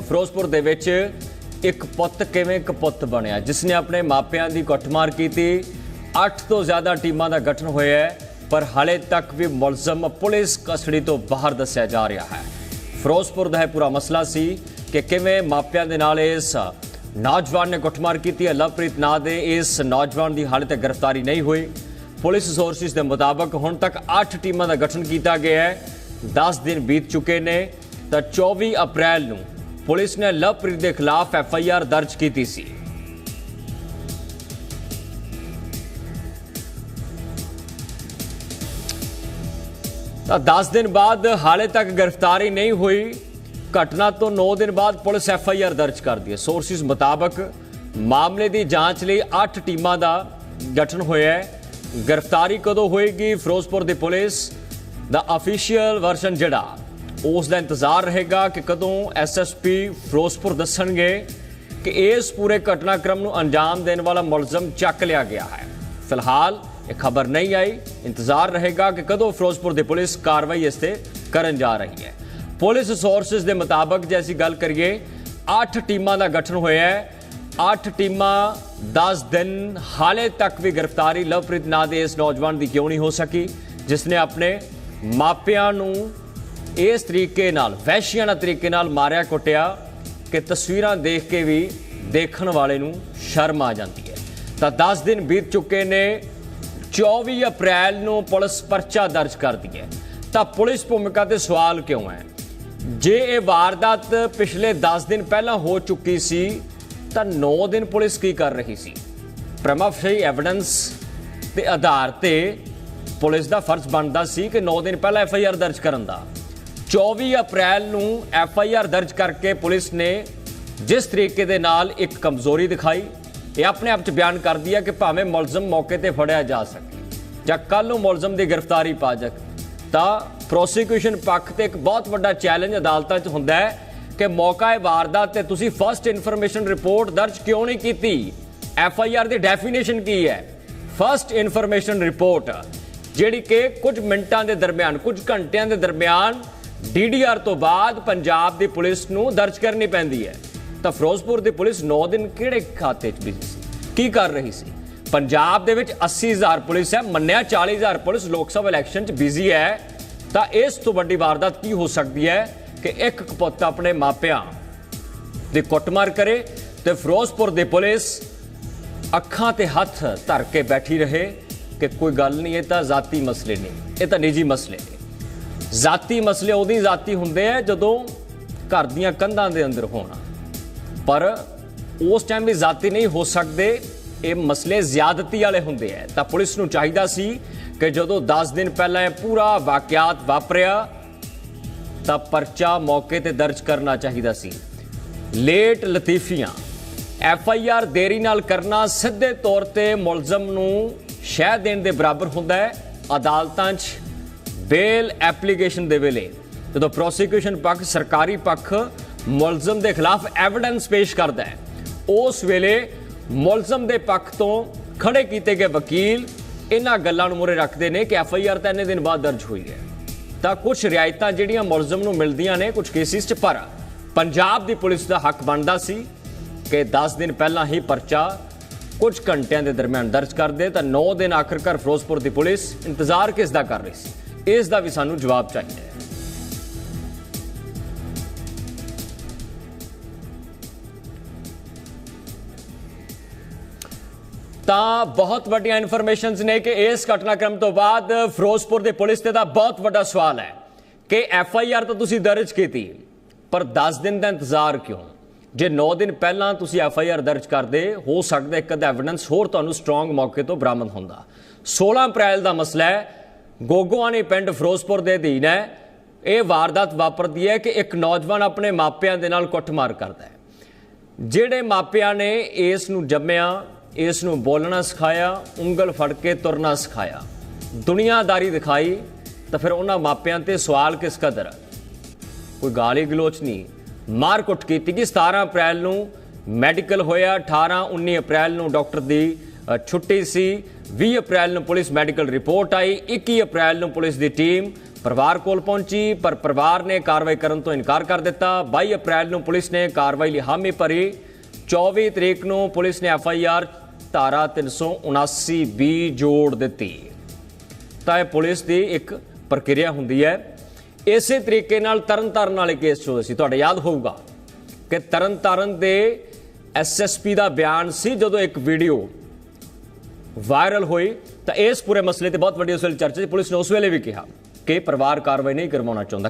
ਫਿਰੋਜ਼ਪੁਰ ਦੇ ਵਿੱਚ ਇੱਕ ਪੁੱਤ ਕਿਵੇਂ ਕਪੁੱਤ ਬਣਿਆ? ਜਿਸ ਨੇ ਆਪਣੇ ਮਾਪਿਆਂ ਦੀ ਕੁੱਟਮਾਰ ਕੀਤੀ। 8 ਤੋਂ ਜ਼ਿਆਦਾ ਟੀਮਾਂ ਦਾ ਗਠਨ ਹੋਇਆ ਹੈ, ਪਰ ਹਾਲੇ ਤੱਕ ਵੀ ਮੁਲਜ਼ਮ ਪੁਲਿਸ ਕਸਟਡੀ ਤੋਂ ਬਾਹਰ ਦੱਸਿਆ ਜਾ ਰਿਹਾ ਹੈ। ਫਿਰੋਜ਼ਪੁਰ ਦਾ ਇਹ ਪੂਰਾ ਮਸਲਾ ਸੀ ਕਿ ਕਿਵੇਂ ਮਾਪਿਆਂ ਦੇ ਨਾਲ ਇਸ ਨੌਜਵਾਨ ਨੇ ਕੁੱਟਮਾਰ ਕੀਤੀ। ਹੈ ਲਵਪ੍ਰੀਤ ਨਾਂ ਦੇ ਇਸ ਨੌਜਵਾਨ ਦੀ ਹਾਲੇ ਤੱਕ ਗ੍ਰਿਫਤਾਰੀ ਨਹੀਂ ਹੋਈ। ਪੁਲਿਸ ਸੋਰਸਿਸ ਦੇ ਮੁਤਾਬਕ ਹੁਣ ਤੱਕ 8 ਟੀਮਾਂ ਦਾ ਗਠਨ ਕੀਤਾ ਗਿਆ ਹੈ। 10 ਦਿਨ ਬੀਤ ਚੁੱਕੇ ਨੇ, ਤਾਂ 24 ਅਪ੍ਰੈਲ ਨੂੰ ਪੁਲਿਸ ਨੇ ਲਵਪ੍ਰੀਤ ਦੇ ਖਿਲਾਫ ਐਫ ਆਈ ਆਰ ਦਰਜ ਕੀਤੀ ਸੀ। ਤਾਂ 10 ਦਿਨ ਬਾਅਦ ਹਾਲੇ ਤੱਕ ਗ੍ਰਿਫਤਾਰੀ ਨਹੀਂ ਹੋਈ। ਘਟਨਾ ਤੋਂ 9 ਦਿਨ ਬਾਅਦ ਪੁਲਿਸ ਐਫ ਆਈ ਆਰ ਦਰਜ ਕਰਦੀ ਹੈ। ਸੋਰਸਿਸ ਮੁਤਾਬਕ ਮਾਮਲੇ ਦੀ ਜਾਂਚ ਲਈ 8 ਟੀਮਾਂ ਦਾ ਗਠਨ ਹੋਇਆ ਹੈ। ਗ੍ਰਿਫਤਾਰੀ ਕਦੋਂ ਹੋਏਗੀ? ਫਿਰੋਜ਼ਪੁਰ ਦੀ ਪੁਲਿਸ ਦਾ ਅਫੀਸ਼ੀਅਲ ਵਰਸ਼ਨ ਜਿਹੜਾ। ਉਸ ਦਾ ਇੰਤਜ਼ਾਰ ਰਹੇਗਾ ਕਿ ਕਦੋਂ ਐਸਐਸਪੀ ਫਿਰੋਜ਼ਪੁਰ ਦੱਸਣਗੇ ਕਿ ਇਸ ਪੂਰੇ ਘਟਨਾਕ੍ਰਮ ਨੂੰ ਅੰਜਾਮ ਦੇਣ ਵਾਲਾ ਮੁਲਜ਼ਮ ਚੱਕ ਲਿਆ ਗਿਆ ਹੈ। ਫਿਲਹਾਲ ਇਹ ਖਬਰ ਨਹੀਂ ਆਈ। ਇੰਤਜ਼ਾਰ ਰਹੇਗਾ ਕਿ ਕਦੋਂ ਫਿਰੋਜ਼ਪੁਰ ਦੀ ਪੁਲਿਸ ਕਾਰਵਾਈ ਇਸ ਤੇ ਕਰਨ ਜਾ ਰਹੀ ਹੈ। ਪੁਲਿਸ ਸੋਰਸਸ ਦੇ ਮੁਤਾਬਕ ਜੇ ਅਸੀਂ ਗੱਲ ਕਰੀਏ 8 ਟੀਮਾਂ ਦਾ ਗਠਨ ਹੋਇਆ ਹੈ। 8 ਟੀਮਾਂ 10 ਦਿਨ ਹਾਲੇ ਤੱਕ ਵੀ ਗ੍ਰਿਫਤਾਰੀ ਲਵਪ੍ਰੀਤ ਨਾਂ ਦੇ ਇਸ ਨੌਜਵਾਨ ਦੀ ਕਿਉਂ ਨਹੀਂ ਹੋ ਸਕੀ, ਜਿਸ ਨੇ ਆਪਣੇ ਮਾਪਿਆਂ ਨੂੰ ਇਸ ਤਰੀਕੇ ਨਾਲ ਵਹਿਸ਼ੀਆਨਾ ਤਰੀਕੇ ਨਾਲ ਮਾਰਿਆ ਕੁੱਟਿਆ ਕਿ ਤਸਵੀਰਾਂ ਦੇਖ ਕੇ ਵੀ ਦੇਖਣ ਵਾਲੇ ਨੂੰ ਸ਼ਰਮ ਆ ਜਾਂਦੀ ਹੈ। ਤਾਂ 10 ਦਿਨ ਬੀਤ ਚੁੱਕੇ ਨੇ 24 ਅਪ੍ਰੈਲ ਨੂੰ ਪੁਲਿਸ ਪਰਚਾ ਦਰਜ ਕਰਦੀ ਹੈ। ਤਾਂ ਪੁਲਿਸ ਭੂਮਿਕਾ ਤੇ ਸਵਾਲ ਕਿਉਂ ਹੈ? ਜੇ ਇਹ ਵਾਰਦਾਤ ਪਿਛਲੇ 10 ਦਿਨ ਪਹਿਲਾਂ ਹੋ ਚੁੱਕੀ ਸੀ, ਤਾਂ 9 ਦਿਨ ਪੁਲਿਸ ਕੀ ਕਰ ਰਹੀ ਸੀ? ਪ੍ਰਮਾਫਸ਼ੀ ਐਵੀਡੈਂਸ ਦੇ ਆਧਾਰ ਤੇ ਪੁਲਿਸ ਦਾ ਫਰਜ਼ ਬਣਦਾ ਸੀ ਕਿ 9 ਦਿਨ ਪਹਿਲਾਂ ਐਫ ਆਈ ਆਰ ਦਰਜ ਕਰਨ ਦਾ। 24 ਅਪ੍ਰੈਲ ਨੂੰ ਐਫ ਆਈ ਆਰ ਦਰਜ ਕਰਕੇ ਪੁਲਿਸ ਨੇ ਜਿਸ ਤਰੀਕੇ ਦੇ ਨਾਲ ਇੱਕ ਕਮਜ਼ੋਰੀ ਦਿਖਾਈ, ਇਹ ਆਪਣੇ ਆਪ ਚ ਬਿਆਨ ਕਰਦੀ ਹੈ ਕਿ ਭਾਵੇਂ ਮੁਲਜ਼ਮ ਮੌਕੇ ਤੇ ਫੜਿਆ ਜਾ ਸਕੇ ਜਾਂ ਕੱਲ ਨੂੰ ਮੁਲਜ਼ਮ ਦੀ ਗ੍ਰਿਫਤਾਰੀ ਪਾ ਜਾਵੇ, ਤਾਂ ਪ੍ਰੋਸੀਕਿਊਸ਼ਨ ਪੱਖ ਤੇ ਇੱਕ ਬਹੁਤ ਵੱਡਾ ਚੈਲੰਜ ਅਦਾਲਤਾਂ 'ਚ ਹੁੰਦਾ ਹੈ ਕਿ ਮੌਕਾ ਹੈ ਵਾਰਦਾਤ ਤੇ ਤੁਸੀਂ ਫਰਸਟ ਇਨਫੋਰਮੇਸ਼ਨ ਰਿਪੋਰਟ ਦਰਜ ਕਿਉਂ ਨਹੀਂ ਕੀਤੀ? ਐਫ ਆਈ ਆਰ ਦੀ ਡੈਫੀਨੇਸ਼ਨ ਕੀ ਹੈ? ਫਰਸਟ ਇਨਫੋਰਮੇਸ਼ਨ ਰਿਪੋਰਟ, ਜਿਹੜੀ ਕਿ ਕੁਝ ਮਿੰਟਾਂ ਦੇ ਦਰਮਿਆਨ, ਕੁਝ ਘੰਟਿਆਂ ਦੇ ਦਰਮਿਆਨ ਡੀਡੀਆਰ ਤੋਂ ਬਾਅਦ ਪੰਜਾਬ ਦੀ ਪੁਲਿਸ ਨੂੰ ਦਰਜ ਕਰਨੀ ਪੈਂਦੀ ਹੈ। ਤਾਂ ਫਿਰੋਜ਼ਪੁਰ ਦੀ ਪੁਲਿਸ 9 ਦਿਨ ਕਿਹੜੇ ਖਾਤੇ 'ਚ ਬਿਜ਼ੀ ਸੀ? ਕੀ ਕਰ ਰਹੀ ਸੀ? ਪੰਜਾਬ ਦੇ ਵਿੱਚ 80000 ਪੁਲਿਸ ਹੈ, ਮੰਨਿਆ 40000 ਪੁਲਿਸ ਲੋਕ ਸਭਾ ਇਲੈਕਸ਼ਨ 'ਚ ਬਿਜ਼ੀ ਹੈ। ਤਾਂ ਇਸ ਤੋਂ ਵੱਡੀ ਵਾਰਦਾਤ ਕੀ ਹੋ ਸਕਦੀ ਹੈ ਕਿ ਇੱਕ ਕਪੁੱਤ ਆਪਣੇ ਮਾਪਿਆਂ ਦੀ ਕੁੱਟਮਾਰ ਕਰੇ ਤੇ ਫਿਰੋਜ਼ਪੁਰ ਦੀ ਪੁਲਿਸ ਅੱਖਾਂ ਤੇ ਹੱਥ ਧਰ ਕੇ ਬੈਠੀ ਰਹੇ ਕਿ ਕੋਈ ਗੱਲ ਨਹੀਂ, ਇਹ ਤਾਂ ਜ਼ਾਤੀ ਮਸਲੇ ਨਹੀਂ ਇਹ ਤਾਂ ਨਿੱਜੀ ਮਸਲੇ ਨੇ। ਜ਼ਾਤੀ ਮਸਲੇ ਉਹਦੀ ਜ਼ਾਤੀ ਹੁੰਦੇ ਆ ਜਦੋਂ ਘਰ ਦੀਆਂ ਕੰਧਾਂ ਦੇ ਅੰਦਰ ਹੋਣ। ਪਰ ਉਸ ਟਾਈਮ ਵੀ ਜ਼ਾਤੀ ਨਹੀਂ ਹੋ ਸਕਦੇ, ਇਹ ਮਸਲੇ ਜ਼ਿਆਦਤੀ ਵਾਲੇ ਹੁੰਦੇ ਆ। ਤਾਂ ਪੁਲਿਸ ਨੂੰ ਚਾਹੀਦਾ ਸੀ ਕਿ ਜਦੋਂ 10 ਦਿਨ ਪਹਿਲਾਂ ਇਹ ਪੂਰਾ ਵਾਕਿਆਤ ਵਾਪਰਿਆ, ਤਾਂ ਪਰਚਾ ਮੌਕੇ ਤੇ ਦਰਜ ਕਰਨਾ ਚਾਹੀਦਾ ਸੀ। ਲੇਟ ਲਤੀਫੀਆਂ, ਐਫ ਆਈ ਆਰ ਦੇਰੀ ਨਾਲ ਕਰਨਾ ਸਿੱਧੇ ਤੌਰ ਤੇ ਮੁਲਜ਼ਮ ਨੂੰ ਸ਼ਹਿ ਦੇਣ ਦੇ ਬਰਾਬਰ ਹੁੰਦਾ ਹੈ। ਅਦਾਲਤਾਂ 'ਚ ਬੇਲ ਐਪਲੀਕੇਸ਼ਨ ਦੇ ਵੇਲੇ ਜਦੋਂ ਪ੍ਰੋਸੀਕਿਊਸ਼ਨ ਪੱਖ, ਸਰਕਾਰੀ ਪੱਖ ਮੁਲਜ਼ਮ ਦੇ ਖਿਲਾਫ ਐਵੀਡੈਂਸ ਪੇਸ਼ ਕਰਦਾ ਹੈ, ਉਸ ਵੇਲੇ ਮੁਲਜ਼ਮ ਦੇ ਪੱਖ ਤੋਂ ਖੜੇ ਕੀਤੇ ਗਏ ਵਕੀਲ ਇਹਨਾਂ ਗੱਲਾਂ ਨੂੰ ਮੂਹਰੇ ਰੱਖਦੇ ਨੇ ਕਿ ਐਫ ਆਈ ਆਰ ਤਾਂ ਇੰਨੇ ਦਿਨ ਬਾਅਦ ਦਰਜ ਹੋਈ ਹੈ। ਤਾਂ ਕੁਝ ਰਿਆਇਤਾਂ ਜਿਹੜੀਆਂ ਮੁਲਜ਼ਮ ਨੂੰ ਮਿਲਦੀਆਂ ਨੇ ਕੁਝ ਕੇਸਿਸ 'ਚ ਪਰ ਪੰਜਾਬ ਦੀ ਪੁਲਿਸ ਦਾ ਹੱਕ ਬਣਦਾ ਸੀ ਕਿ 10 ਦਿਨ ਪਹਿਲਾਂ ਹੀ ਪਰਚਾ ਕੁਝ ਘੰਟਿਆਂ ਦੇ ਦਰਮਿਆਨ ਦਰਜ ਕਰਦੇ ਤਾਂ 9 ਦਿਨ ਆਖਰਕਾਰ ਫਿਰੋਜ਼ਪੁਰ ਦੀ ਪੁਲਿਸ ਇੰਤਜ਼ਾਰ ਕਿਸ ਦਾ ਕਰ ਰਹੀ ਸੀ? ਇਸ ਦਾ ਵੀ ਸਾਨੂੰ ਜਵਾਬ ਚਾਹੀਦਾ ਹੈ। ਤਾਂ ਬਹੁਤ ਵੱਡੀਆਂ ਇਨਫੋਰਮੇਸ਼ਨਸ ਨੇ ਕਿ ਇਸ ਘਟਨਾਕ੍ਰਮ ਤੋਂ ਬਾਅਦ ਫਿਰੋਜ਼ਪੁਰ ਦੇ ਪੁਲਿਸ ਤੇ ਦਾ ਬਹੁਤ ਵੱਡਾ ਸਵਾਲ ਹੈ ਕਿ ਐਫ ਆਈ ਆਰ ਤਾਂ ਤੁਸੀਂ ਦਰਜ ਕੀਤੀ, ਪਰ 10 ਦਿਨ ਦਾ ਇੰਤਜ਼ਾਰ ਕਿਉਂ? ਜੇ 9 ਦਿਨ ਪਹਿਲਾਂ ਤੁਸੀਂ ਐਫ ਆਈ ਆਰ ਦਰਜ ਕਰਦੇ, ਹੋ ਸਕਦਾ ਇੱਕ ਅਦਾ ਐਵੀਡੈਂਸ ਹੋਰ ਤੁਹਾਨੂੰ ਸਟਰੋਂਗ ਮੌਕੇ ਤੋਂ ਬਰਾਮਦ ਹੁੰਦਾ। 16 ਅਪ੍ਰੈਲ ਦਾ ਮਸਲਾ ਹੈ ਗੋਗੋਆਣੀ ਪਿੰਡ ਫਿਰੋਜ਼ਪੁਰ ਦੇ ਅਧੀਨ ਹੈ। ਇਹ ਵਾਰਦਾਤ ਵਾਪਰਦੀ ਹੈ ਕਿ ਇੱਕ ਨੌਜਵਾਨ ਆਪਣੇ ਮਾਪਿਆਂ ਦੇ ਨਾਲ ਕੁੱਟਮਾਰ ਕਰਦਾ ਹੈ। ਜਿਹੜੇ ਮਾਪਿਆਂ ਨੇ ਇਸ ਨੂੰ ਜੰਮਿਆ, ਇਸ ਨੂੰ ਬੋਲਣਾ ਸਿਖਾਇਆ, ਉਂਗਲ ਫੜ ਕੇ ਤੁਰਨਾ ਸਿਖਾਇਆ, ਦੁਨੀਆਦਾਰੀ ਦਿਖਾਈ, ਤਾਂ ਫਿਰ ਉਹਨਾਂ ਮਾਪਿਆਂ ਤੇ ਸਵਾਲ ਕਿਸ ਕਦਰ ਕੋਈ ਗਾਲੀ ਗਲੋਚ ਨਹੀਂ। ਮਾਰ ਕੁੱਟ ਕੀਤੀ ਕਿ 17 ਅਪ੍ਰੈਲ ਨੂੰ ਮੈਡੀਕਲ ਹੋਇਆ 18 19 ਅਪ੍ਰੈਲ ਨੂੰ ਡਾਕਟਰ ਦੀ ਛੁੱਟੀ ਸੀ। 20 ਅਪ੍ਰੈਲ ਨੂੰ ਪੁਲਿਸ ਮੈਡੀਕਲ ਰਿਪੋਰਟ ਆਈ 21 ਅਪ੍ਰੈਲ ਨੂੰ ਪੁਲਿਸ ਦੀ ਟੀਮ ਪਰਿਵਾਰ ਕੋਲ ਪਹੁੰਚੀ, ਪਰ ਪਰਿਵਾਰ ਨੇ ਕਾਰਵਾਈ ਕਰਨ ਤੋਂ ਇਨਕਾਰ ਕਰ ਦਿੱਤਾ। 22 ਅਪ੍ਰੈਲ ਨੂੰ ਪੁਲਿਸ ਨੇ ਕਾਰਵਾਈ ਲਈ ਹਾਮੀ ਭਰੀ। 24 ਤਰੀਕ ਨੂੰ ਪੁਲਿਸ ਨੇ ਐਫ ਆਈ ਆਰ ਧਾਰਾ 379 ਬੀ ਜੋੜ ਦਿੱਤੀ। ਤਾਂ ਇਹ ਪੁਲਿਸ ਦੀ ਇੱਕ ਪ੍ਰਕਿਰਿਆ ਹੁੰਦੀ ਹੈ। ਇਸੇ ਤਰੀਕੇ ਨਾਲ ਤਰਨਤਾਰਨ ਵਾਲੇ ਕੇਸ 'ਚ ਹੋਇਆ ਸੀ, ਤੁਹਾਡੇ ਯਾਦ ਹੋਊਗਾ ਕਿ ਤਰਨਤਾਰਨ ਦੇ ਐਸਐਸਪੀ ਦਾ ਬਿਆਨ ਸੀ ਜਦੋਂ ਇੱਕ ਵੀਡੀਓ ਵਾਇਰਲ ਹੋਈ ਤਾਂ ਇਸ ਪੂਰੇ ਮਸਲੇ ਤੇ ਬਹੁਤ ਵੱਡੀ ਉਸ ਵੇਲੇ ਚਰਚਾ ਸੀ। ਪੁਲਿਸ ਨੇ ਉਸ ਵੇਲੇ ਵੀ ਕਿਹਾ ਕਿ ਪਰਿਵਾਰ ਕਾਰਵਾਈ ਨਹੀਂ ਕਰਵਾਉਣਾ ਚਾਹੁੰਦਾ।